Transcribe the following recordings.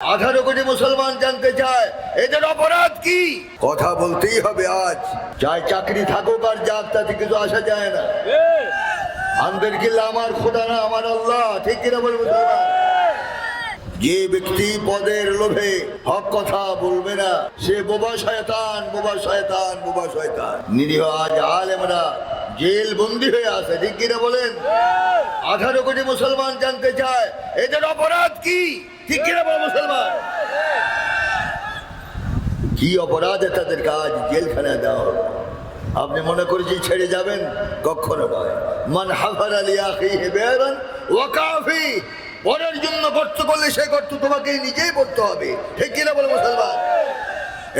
আঠারো কোটি মুসলমান জানতে চায় এদের অপরাধ কি? কথা বলতেই হবে আজ। চাই চাকরি থাকুক আর যাক তাতে কিছু আসা যায় না। আন্দর কিল্লা আমার খোদা না আমার আল্লাহ ঠিক কিনা বলব যে ব্যক্তি পদের লোভে হক কথা বলবে না সে বোবা শয়তান বোবা শয়তান বোবা শয়তান। নিরীহ আজ আলেমরা জেল বন্দি হয়ে আছে ঠিক কিনা বলেন? আঠারো কোটি মুসলমান জানতে চায় এদের অপরাধ কি? ঠিক কিনা বল মুসলমান? কি অপরাধে তাদের কাজ জেলখানায় হবে আপনি মনে করেছেন ছেড়ে যাবেন? কখনো নয়। মান হাফার আলী ওয়াকাফি পরের জন্য গর্ত করলে সে গর্ত তোমাকে নিজেই পড়তে হবে। ঠিক কিনা বলে মুসলমান?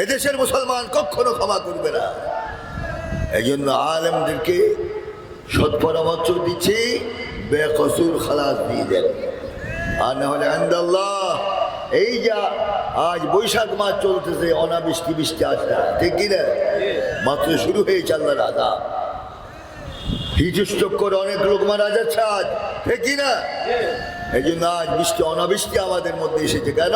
এদেশের মুসলমান কখনো ক্ষমা করবে না। এই জন্য আলেমদেরকে সৎ পরামর্শ দিচ্ছি, বেকসুর খালাস দিয়ে দেন। আর না হলে আন্দাল্লাহ এই যা আজ বৈশাখ মাস চলতেছে অনাবৃষ্টি বৃষ্টি আসে না, ঠিক কিনা মাত্র শুরু হয়েছে আল্লাহর আদা হিটস্ট্রোক করে অনেক লোক মারা যাচ্ছে আজ ঠিক কিনা এই জন্য আজ বৃষ্টি অনাবৃষ্টি আমাদের মধ্যে এসেছে কেন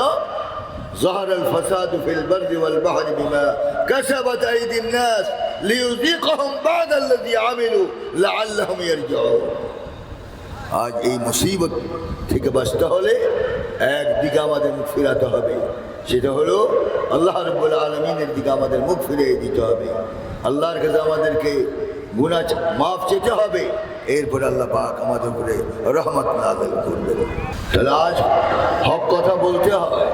ظهر الفساد في البر والبحر بما كسبت أيدي الناس ليذيقهم بعد الذي عملوا لعلهم يرجعون আজ এই মুসিবত থেকে বাঁচতে হলে একদিকে আমাদের মুখ ফিরাতে হবে। সেটা হলো আল্লাহ রব্বুল আলমিনের দিকে আমাদের মুখ ফিরিয়ে দিতে হবে। আল্লাহর কাছে আমাদেরকে গুণা মাফ চেতে হবে। এরপরে আল্লাহ পাক আমাদের উপরে রহমত নাজল করবেন। তাহলে আজ হক কথা বলতে হয়।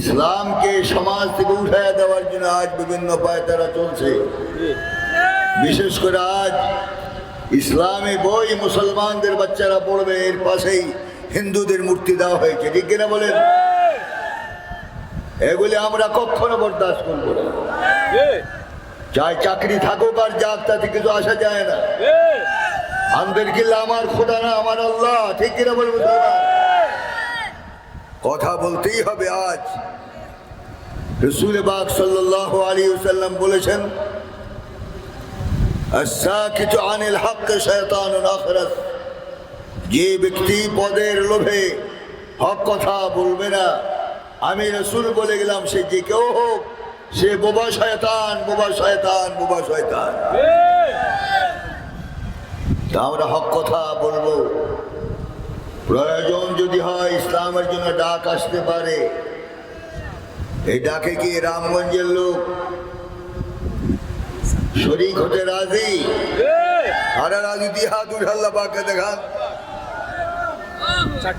ইসলামকে সমাজ থেকে উঠায় দেওয়ার জন্য আজ বিভিন্ন পায় তারা চলছে। বিশেষ করে আজ ইসলামী বই মুসলমানদের বাচ্চারা পড়বে, এর পাশেই হিন্দুদের মূর্তি দেওয়া হয়েছে। ঠিক কিনা বলেন? এগুলি আমরা কখনো বরদাস্ত করব না। চাই চাকরি থাকুক আর যাক, তাতে কিছু আসা যায় না। আন্দর কিল্লা আমার খোদা না, আমার আল্লাহ। ঠিক কিনা বলব কথা বলতেই হবে আজ। রসুল বাগ সাল্লাহ আলী সাল্লাম বলেছেন الساكت عن الحق شيطان আখরাস যে ব্যক্তি পদের লোভে হক কথা বলবে না আমি রসুল বলে গেলাম সে যে কেউ হোক সে বোবা শয়তান বোবা শয়তান বোবা শয়তান তা আমরা হক কথা বলবো প্রয়োজন যদি হয় ইসলামের জন্য ডাক আসতে পারে এই ডাকে কি রামগঞ্জের লোক শরিক হতে রাজি? আরে রাজি হাত উঠে আল্লাহ পাকে দেখান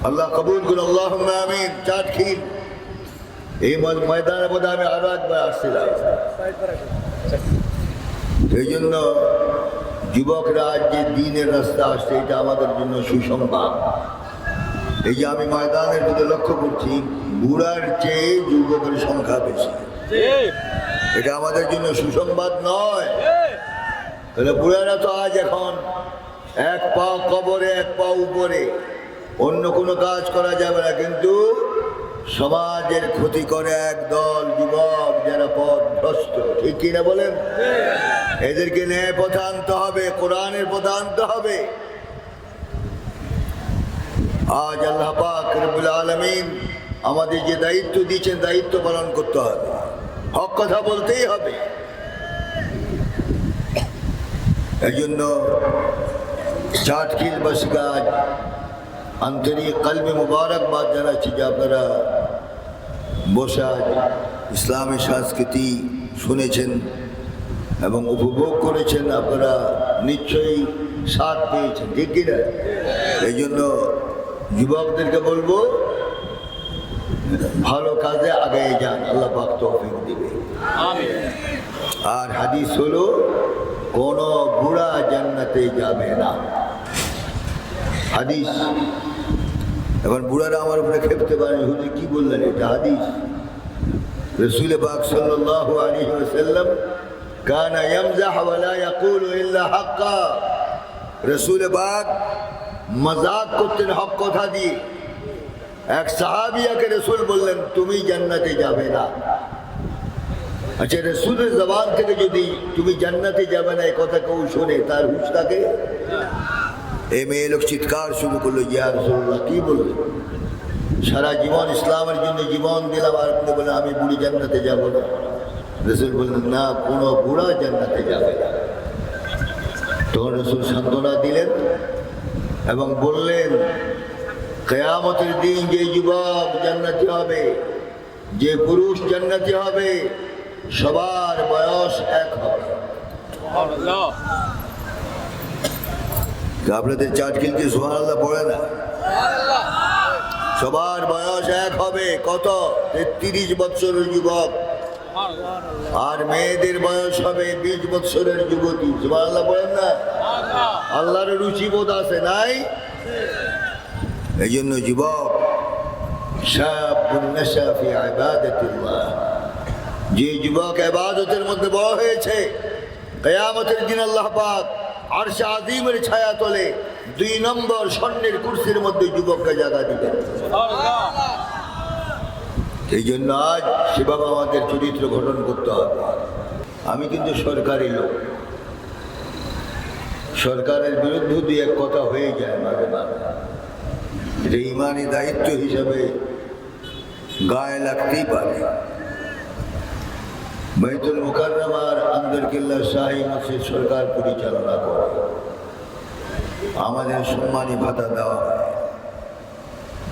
আল্লাহ কবুল করুন আল্লাহ আমিন। চাট খিল। এই ময়- ময়দানের মধ্যে আমি আরও একবার আসছিলাম। সেই জন্য যুবকরা যে দিনের রাস্তা আসছে এটা আমাদের জন্য সুসংবাদ। এই যে আমি ময়দানের দিকে লক্ষ্য করছি বুড়ার চেয়ে যুবকের সংখ্যা বেশি। এটা আমাদের জন্য সুসংবাদ নয়। তাহলে বুড়ারা তো আজ এখন, এক পা কবরে, এক পা উপরে। অন্য কোনো কাজ করা যাবে না, কিন্তু সমাজের ক্ষতি করে এক দল যুবক যারা পথ ভ্রষ্ট ঠিক কিনা বলেন? এদেরকে ন্যায় পথে আনতে হবে, কোরআনের পথে আনতে হবে। আজ আল্লাহ পাক রব্বুল আলমিন আমাদের যে দায়িত্ব দিয়েছেন, দায়িত্ব পালন করতে হবে। হক কথা বলতেই হবে। এই জন্য চাটকিল বাসিকাজ আন্তরিক কালমে মুবারকবাদ জানাচ্ছি যে আপনারা বসে আজ ইসলামী সংস্কৃতি শুনেছেন এবং উপভোগ করেছেন, আপনারা নিশ্চয়ই সাথ পেয়েছেন, ঠিক কিনা? এই জন্য যুবকদেরকে বলব ভালো কাজে আগে যান আল্লাহ পাক তৌফিক দিবে। আর হাদিস হলো কোন বুড়া জান্নাতে যাবে না। হাদিস। এখন বুড়ারা আমার উপরে খেপতে পারে হুজুর কি বললেন? এটা হাদিস। রসুল পাক সাল্লাল্লাহু আলাইহি ওয়াসাল্লাম কানা ইয়ামজাহ ওয়া লা ইয়াকুলু ইল্লা হাক্কা। রসুল পাক মজাক করতেন হক কথা দিয়ে। এক সাহাবিয়াকে রসুল বললেন, তুমি জান্নাতে যাবে না। আচ্ছা রসুলের জবান থেকে যদি তুমি জান্নাতে যাবে না এই কথা কেউ শোনে তার হুশ থাকে? এই মেয়ে লোক চিৎকার শুরু করল, ইয়া কি বলল? সারা জীবন ইসলামের জন্য জীবন দিলাম, আর আপনি বলে আমি বুড়ি জান্নাতে যাব না। রসুল বললেন, না, কোনো বুড়া জান্নাতে যাবে না। তখন রসুল সান্ত্বনা দিলেন এবং বললেন কেয়ামতের দিন যে যুবক জান্নাতি হবে যে পুরুষ জান্নাতি হবে সবার বয়স এক হবে। আপনাদের চাটকিল কি সোহানাল্লাহ পড়ে না। সবার বয়স এক হবে কত? তেত্রিশ বছরের যুবক। আর মেয়েদের বয়স হবে বিশ বছরের যুবতী। সোহানাল্লাহ পড়েন না? আল্লাহর রুচিবোধ আছে নাই? এই জন্য যুবক। যে যুবক আবাদতের মধ্যে বড় হয়েছে, কেয়ামতের দিন আল্লাহ পাক আরশে আজিমের ছায়া তলে দুই নম্বর স্বর্ণের কুর্সির মধ্যে যুবককে জায়গা দিবেন। এই জন্য আজ সেভাবে আমাদের চরিত্র গঠন করতে হবে। আমি কিন্তু সরকারি লোক। সরকারের বিরুদ্ধে দুই এক কথা হয়ে যায় মাঝে মাঝে। এটা ইমানি দায়িত্ব হিসাবে গায়ে লাগতেই পারে। বাইতুল মুকাররমার আন্দরকিল্লা শাহী মসজিদ সরকার পরিচালনা করে। আমাদের সম্মানী ভাতা দেওয়া হয়।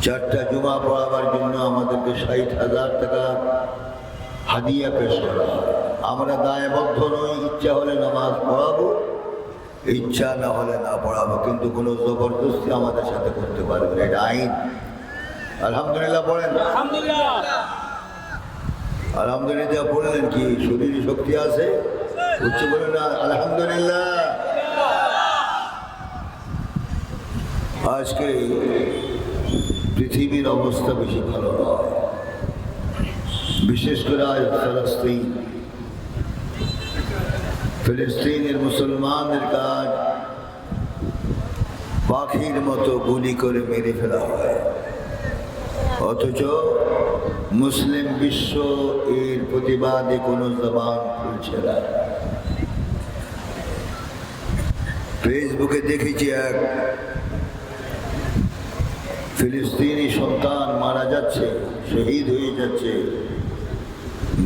চারটা জুমা পড়াবার জন্য আমাদেরকে ষাট হাজার টাকা হাদিয়া পেশ করা আমরা দায়বদ্ধ নই, ইচ্ছা হলে নামাজ পড়াবো। ইচ্ছা না হলে না পড়াবো কিন্তু কোনো জবরদস্তি আমাদের সাথে করতে পারবে না এটা আইন। আলহামদুলিল্লাহ পড়েন। আলহামদুলিল্লাহ। বললেন কি? শরীরে শক্তি আছে? উচ্চ বলেন আলহামদুলিল্লাহ। আজকে পৃথিবীর অবস্থা বেশি ভালো নয়। বিশেষ করে আজ ফলস্তিন ফিলিস্তিনের মুসলমানদের কাজ পাখির মতো গুলি করে মেরে ফেলা হয়। অথচ মুসলিম বিশ্ব এর প্রতিবাদে কোনো জবান খুলছে না। ফেসবুকে দেখেছি এক ফিলিস্তিনি সন্তান মারা যাচ্ছে, শহীদ হয়ে যাচ্ছে।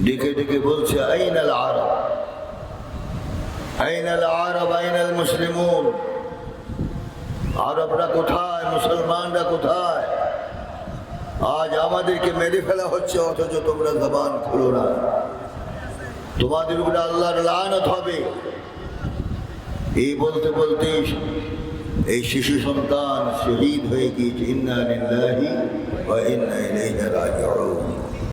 ডেকে ডেকে বলছে আইনাল আরব। আইনাল আরব আইনাল মুসলিমুন। আরবরা কোথায়? মুসলমানরা কোথায়? আজ আমাদেরকে মেরে ফেলা হচ্ছে, অথচ তোমরা জবান খুলো না। তোমাদের উপরে আল্লাহর লানত হবে। এই বলতে বলতে এই শিশু সন্তান শহীদ হয়ে গিয়েছে। ইন্না লিল্লাহি ওয়া ইন্না